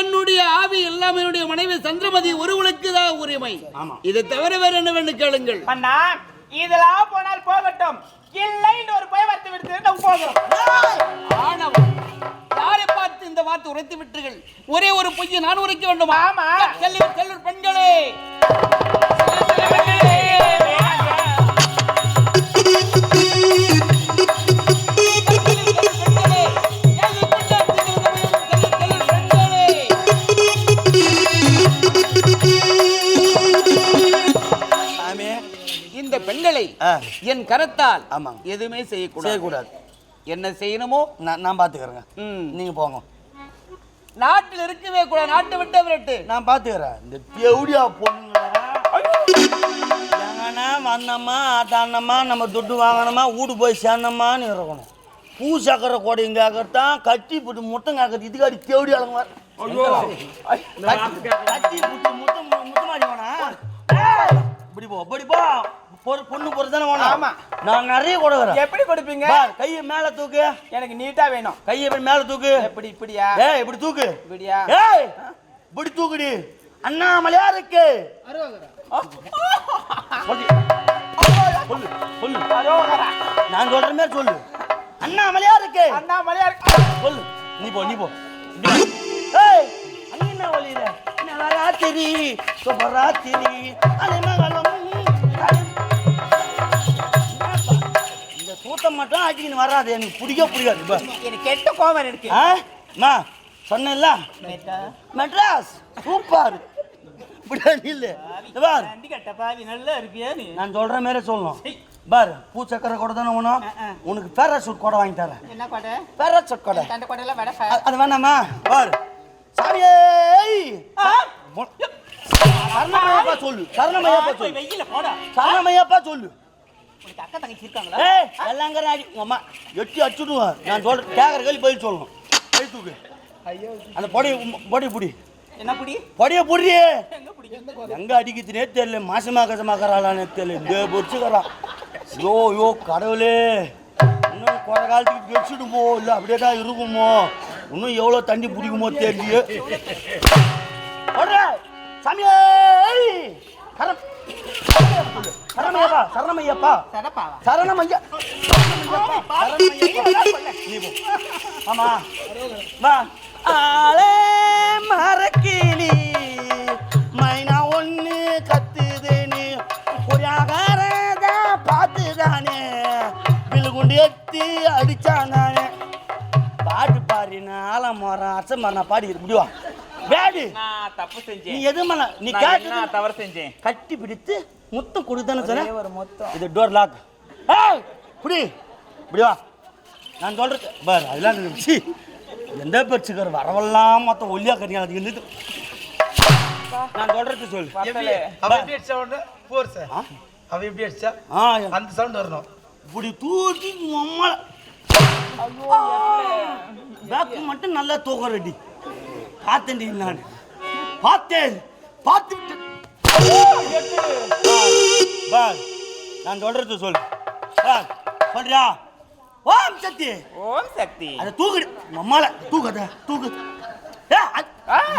என்னுடைய ஆவி எல்லாம் என்னுடைய மனைவி சந்திரமதி ஒருவனுக்கு தான் உரிமை இதை தவிர வேற என்னவென்று கேளுங்கள். அண்ணா இதெல்லாம் போனால் போகட்டும். இல்லைன்னு ஒரு போய் வார்த்தை விடுத்து நம்ம போகிறோம். ஆணவம் யாரை பார்த்து இந்த வார்த்தை உரைத்து விட்டீர்கள்? ஒரே ஒரு பொய்யை நான் உரைக்க வேண்டும்? ஆமா. செல்லூர் செல்லூர் பெண்களே. பெண்களை ஆ. என் கரத்தால் ஆமாங்க. எதுவுமே செய்யக்கூடாது. செய்யக்கூடாது. என்ன செய்யணுமோ நான் நான் பார்த்துக்கிறேங்க. ம். நீங்க போங்க. நாட்டில் இருக்கவே கூடாது. நாட்டை விட்டு விரட்டு. நான் பார்த்துக்கிறேன். இந்த தேவடியா பொண்ணுங்க எங்கன்னா வந்தோமா ஆட்டானமா நம்ம துட்டு வாங்கணுமா வீடு போய் சேர்ந்தோமான்னு இருக்கணும். பூ சக்கரை கொடையும் கேட்கறதான் கட்டி போட்டு முத்தம் கேட்கறது இதுக்காடி தேவடி அழங்க கட்டி போட்டு முத்தம் முத்தமாடி ஏய், இப்படி போ இப்படி போ. பொறு- பொண்ணு பொறுத்து தானே வேணும். ஆமா. நான் நிறைய கொடுக்குறேன் எப்படி கொடுப்பீங்க? கையை மேல தூக்கு. எனக்கு நீட்டா வேணும். கையை இப்படி மேல தூக்கு? எப்படி இப்படியா? ஏய் இப்படி தூக்கு. இப்படியா? ஏய் இப்படி தூக்குடி. அண்ணாமலையா இருக்கு சொல்லு. சொல்லு சொல்லு. அரோகரா. நான் சொல்ற மாதிரி சொல்லு. அண்ணாமலையா இருக்கு அண்ணாமலையா சொல்லு. நீ போ நீ போ. ஏய் என்ன வழியில. நவராத்திரி சுபராத்திரி அலைமகளம் தூத்தம் மட்டும் ஆக்கின்னு வராது. எனக்கு பிடிக்க பிடிக்காது. பா. எனக்கு கெட்ட கோவம் இருக்கு ஆ? மா சொன்னேன்ல? மெட்ராஸ் சூப்பர். நான் சொல்ற மாதிரி சொல்லணும். பார் பூ சக்கரை கூட தானே வேணும் உனக்கு பேராசூட் கூட வாங்கி தரேன். என்ன கொடை? பேராசூட் கூட. தண்டை கொடையில வடை அது வேணாமா? பார். சாமியே சரணமையப்பா சொல்லு. சரணமையப்பா சொல்லு. சரணமையப்பா சொல்லு. உனக்கு அக்கா தங்கச்சி இருக்காங்களா? ஏய் எல்லாங்கிற அடி உங்க அம்மா. எட்டி அடிச்சுடுவேன் நான் சொல்ற கேட்கற கேள்வி பதில் சொல்லணும். கை தூக்கு. அந்த பொடி பொடி புடி. என்ன புடி? பொடிய புடி. எங்க அடிக்குதுனே தெரியல. மாசமா கசமாக்கறாளானே தெரியல. இந்த பொறிச்சுக்கறான் யோ யோ கடவுளே. இன்னும் குறை காலத்துக்கு வச்சுடுமோ இல்லை அப்படியே தான் இருக்குமோ? இன்னும் எவ்வளோ தண்ணி பிடிக்குமோ தெரியல சாமியே சரண சரணமையப்பா சரணமையப்பா. சரணமையா நீ ஆமா. வா. ஆளே மரக்கிளி. மைனா ஒண்ணு கத்துதுன்னு ஒரு ஆகாரத பார்த்துதானே. விழுகுண்டு எத்தி அடிச்சான் நானே பாட்டு பாடி நான் ஆலமரம் அச்ச மரம் நான் பாடி முடிவா? வேடு. நான் தப்பு நீ செஞ்சேன் எது மேல நீ நான் கேட்டு என்ன தவறு செஞ்சேன்? கட்டி பிடித்து முத்தம் கொடுத்தானே சொன்ன ஒரே முத்தம். இது டோர் லாக் ஏய் புடி. இப்படி வா. நான் சொல்றது பார் அதெல்லாம் சீ. எந்த பேச்சுக்கார வரவெல்லாம் மொத்தம் ஒல்லியா கறியா அது இருந்து நான் சொல்றது சொல்லு. அவன் எப்படி? அடிச்சா உடனே போர் சார். ஆ? அவன் எப்படி அடிச்சா? ஆ அந்த சவுண்ட் வரணும். இப்படி தூக்கி மம்மள பேக்கு மட்டும் நல்லா தூக்க ரெடி பார்த்தேன்டி நான். பார்த்தேன். பார்த்து விட்டு பார் நான் சொல்றது சொல் பார் சொல்றியா ஓம் சக்தி ஓம் சக்தி அத தூக்குடு மம்மால தூக்காத தூக்கு ஏ, அது-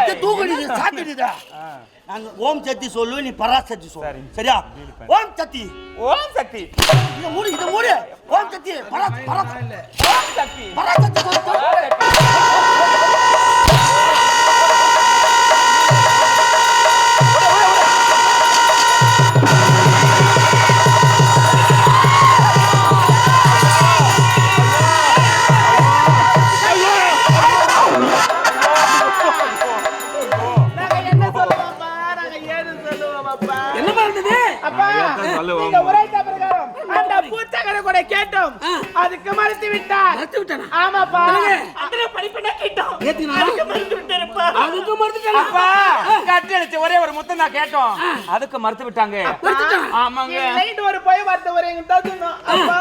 இதை ஓம் சக்தி சொல்லு நீ பராசக்தி சொல்லு சரியா ஓம் சக்தி ஓம் சக்தி இதை மூடு இதை மூடு ஓம் சக்தி பரா பரா பராசக்தி அதுக்கு மறுத்து விட்டார் மறுத்து விட்டானா? ஆமாப்பா? அதுல படிப்பின கேட்டோம். ஏத்தினா? அதுக்கு மறுத்து விட்டாருப்பா அதுக்கு மறுத்துட்டாங்க அப்பா கட்டி அடிச்ச ஒரே ஒரு முத்தம் தான் கேட்டோம். அதுக்கு மறுத்து விட்டாங்க ஆமாங்க. நைட் ஒரு போய் வார்த்தை ஒரு எங்கிட்ட சொன்னோம் அப்பா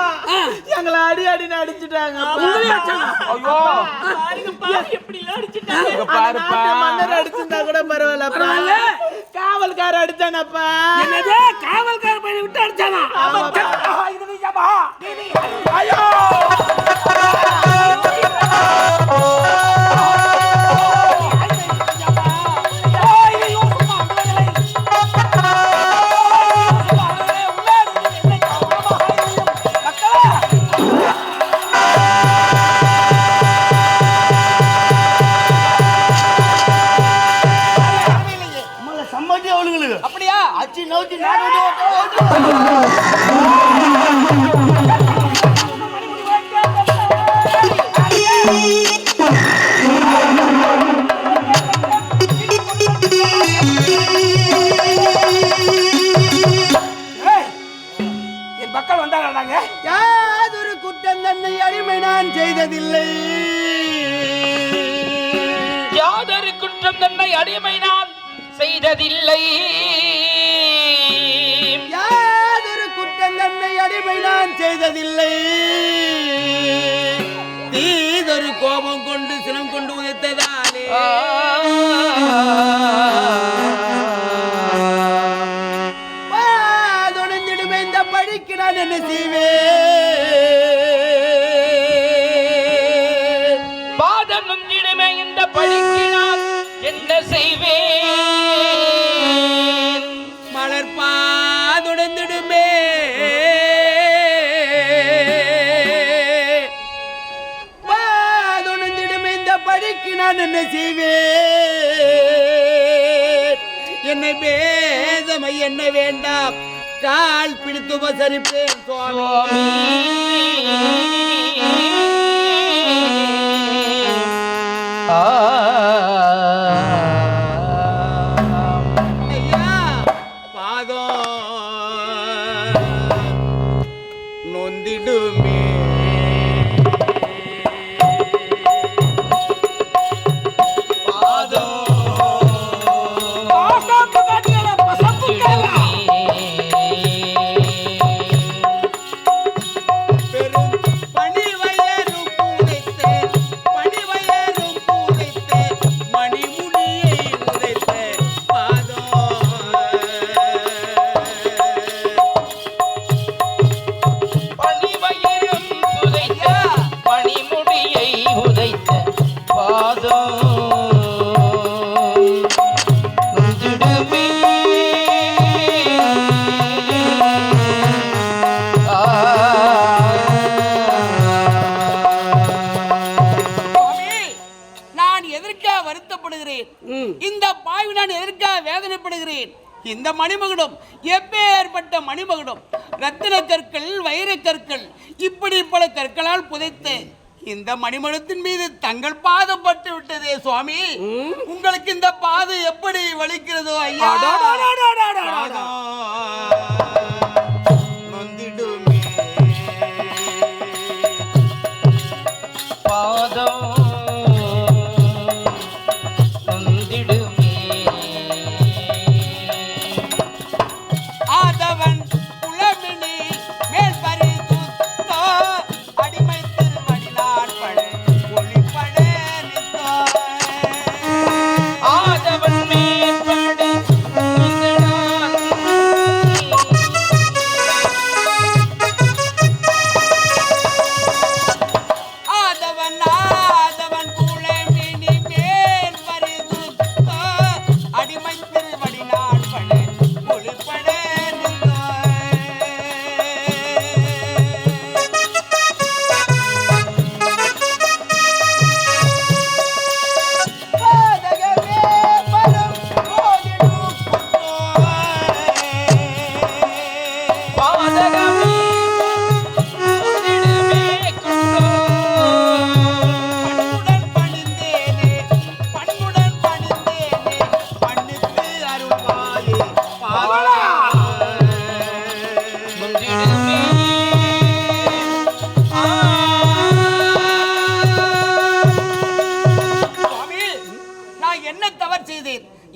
எங்களை அடி அடின்னு அடிச்சுட்டாங்க. ஐயோ. எப்படி அடிச்சுட்டாங்க. பாருப்பா. மன்னர் அடிச்சிருந்தா கூட பரவாயில்லப்பா. காவல்கார அடிச்சானப்பா. என்னது? காவல்கார பையனை விட்டு அடிச்சானா. ஐயோ! குற்றம் தன்னை அடிமை நான் செய்ததில்லை. யாதொரு குற்றம் தன்னை அடிமை நான் செய்ததில்லை. தீதொரு கோபம் கொண்டு சினம் கொண்டு உதைத்ததாலே. வாதொடர்ந்திடுமே இந்த பழிக்கு நான் என்ன செய்வேன்? பாதம் இந்த பழிக்கு என்ன வேண்டாம் கால் பிடித்து உபசரிப்பேன் சுவாமி. வேதனைப்படுகிறேன் இந்த மணிமகுடம் எப்பேற்பட்ட மணிமகுடம்? ரத்தின கற்கள் வைரக் கற்கள் இப்படி பல கற்களால் புதைத்து இந்த மணிமகுடத்தின் மீது தங்கள் பாதம் பட்டு விட்டதே சுவாமி. உங்களுக்கு இந்த பாதம் எப்படி வலிக்கிறதோ ஐயா?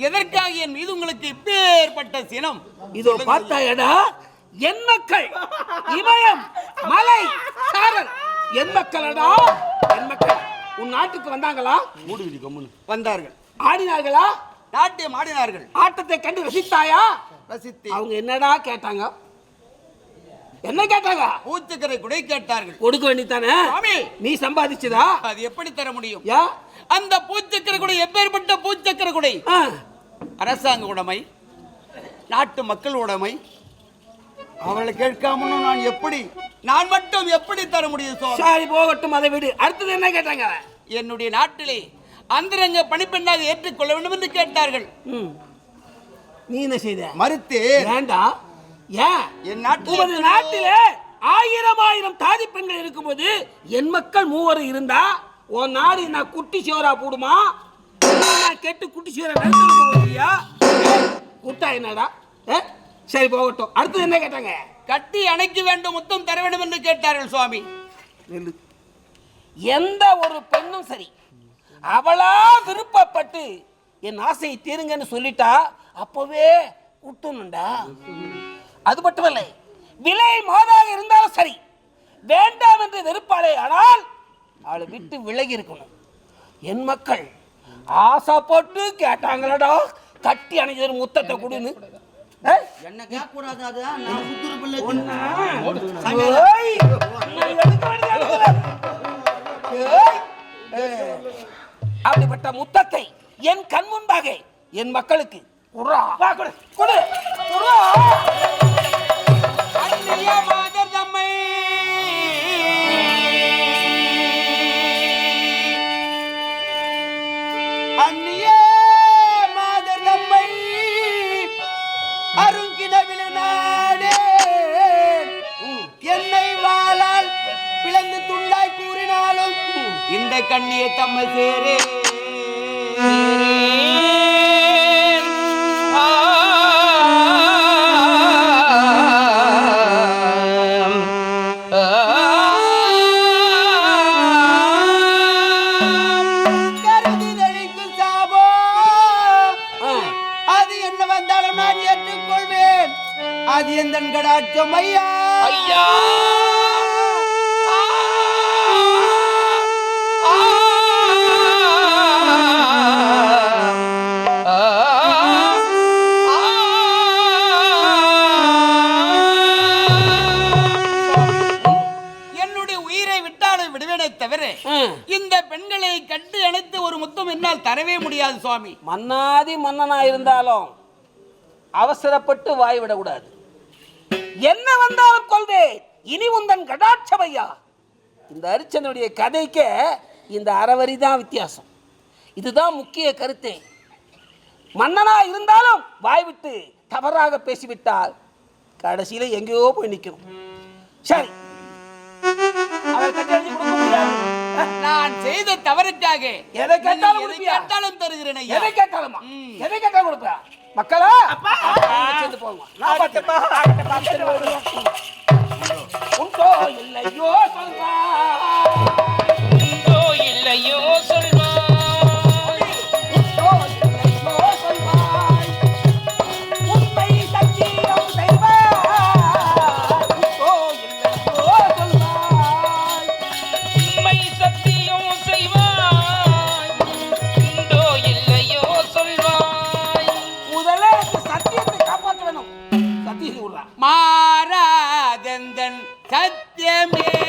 எதற்காக என் மீது உங்களுக்கு இப்பேற்பட்ட சினம்? இதோ பார்த்தாயடா என் மக்கள் இமயம் மலை சாரல் என் மக்களடா என் உன் நாட்டுக்கு வந்தாங்களா? மூடுவிடி வந்தார்கள். ஆடினார்களா? நாட்டியம் ஆடினார்கள். ஆட்டத்தை கண்டு ரசித்தாயா? ரசித்து அவங்க என்னடா கேட்டாங்க? என்ன கேட்டாங்க? பூச்சக்கரை குடை கேட்டார்கள். கொடுக்க வேண்டித்தானே நீ சம்பாதிச்சதா? அது எப்படி தர முடியும்? யா? அந்த பூச்சக்கரை குடை எப்பேற்பட்ட பூச்சக்கரை குடை? அரசாங்க உடைமை நாட்டு மக்கள் உடைமை. அவளை கேட்காமலும் நான் எப்படி நான் மட்டும் எப்படி தர முடியும் சரி போகட்டும் அதை விடு. அடுத்தது என்ன கேட்டாங்க? என்னுடைய நாட்டிலே அந்தரங்க பணிப்பெண்ணாக ஏற்றுக்கொள்ள வேண்டும் என்று கேட்டார்கள். நீ என்ன செய்த? மறுத்து வேண்டாம் ஏன்? என் நாட்டில் உமது நாட்டிலே ஆயிரம் ஆயிரம் தாதி பெண்கள் இருக்கும்போது என் மக்கள் மூவர் இருந்தா உன் நாடு நான் குட்டி சோறா போடுமா? நான் கெட்டு குட்டி சோறா நடந்துருக்கியா குட்டா என்னடா? ஏ? சரி போகட்டும். அடுத்தது என்ன கேட்டாங்க? கட்டி அணைக்க வேண்டும் முத்தம் தர வேண்டும் என்று கேட்டார்கள் சுவாமி. எந்த ஒரு பெண்ணும் சரி அவளா விருப்பப்பட்டு என் ஆசையை தீருங்கன்னு சொல்லிட்டா அப்பவே விட்டுணுண்டா அது மட்டுமல்ல விலை மாதாக இருந்தாலும் சரி வேண்டாம் என்று வெறுப்பாளே ஆனால் அவளை விட்டு விலகி இருக்கணும். என் மக்கள் ஆசைப்பட்டு கேட்டாங்களடா கட்டி அணைஞ்சது முத்தத்தை கொடுன்னு. என்ன கேட்க கூடாது அது நான் புத்துரு பிள்ளை. அப்படிப்பட்ட முத்தத்தை என் கண் முன்பாக என் மக்களுக்கு குடுறா. குடு, குடு, மாதர் தம்மை. அந்நிய மாதர் தம்மை. அருங்கிடவில நாடே என்னை வாளால் பிளந்து துண்டாய் கூறினாலும் இந்த கண்ணியை தம்மை சேரே. அணைத்து ஒரு முத்தம் என்னால் தரவே முடியாது சுவாமி மன்னாதி மன்னனா இருந்தாலும் அவசரப்பட்டு வாய் விடக்கூடாது என்ன வந்தாலும் கொள்வே இனி உந்தன் கடாட்சமையா? இந்த அரிச்சனுடைய கதைக்கு இந்த அறவரி தான் வித்தியாசம். இதுதான் முக்கிய கருத்தே. மன்னனா இருந்தாலும் வாய் விட்டு தவறாக பேசிவிட்டால் கடைசியில் எங்கேயோ போய் நிற்கணும் சரி. நான் செய்த தவறுக்காக எதை கேட்டாலும் எதை? கேட்டாலும் தருகிறேன் எதை கேட்டாலுமா? எதை கேட்டாலும் கொடுப்பா மக்களா சேர்ந்து பார்த்துப்பேன். உண்டோ இல்லையோ சொல்வா மாறாதந்தன் சத்தியமே.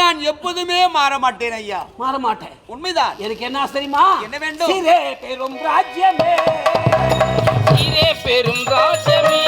நான் எப்போதுமே மாற மாட்டேன் ஐயா. மாற மாட்டேன் உண்மைதான். எனக்கு என்ன தெரியுமா? என்ன வேண்டும்? பெரும் ராஜ்யமே. பெரும் ராஜ்யமே.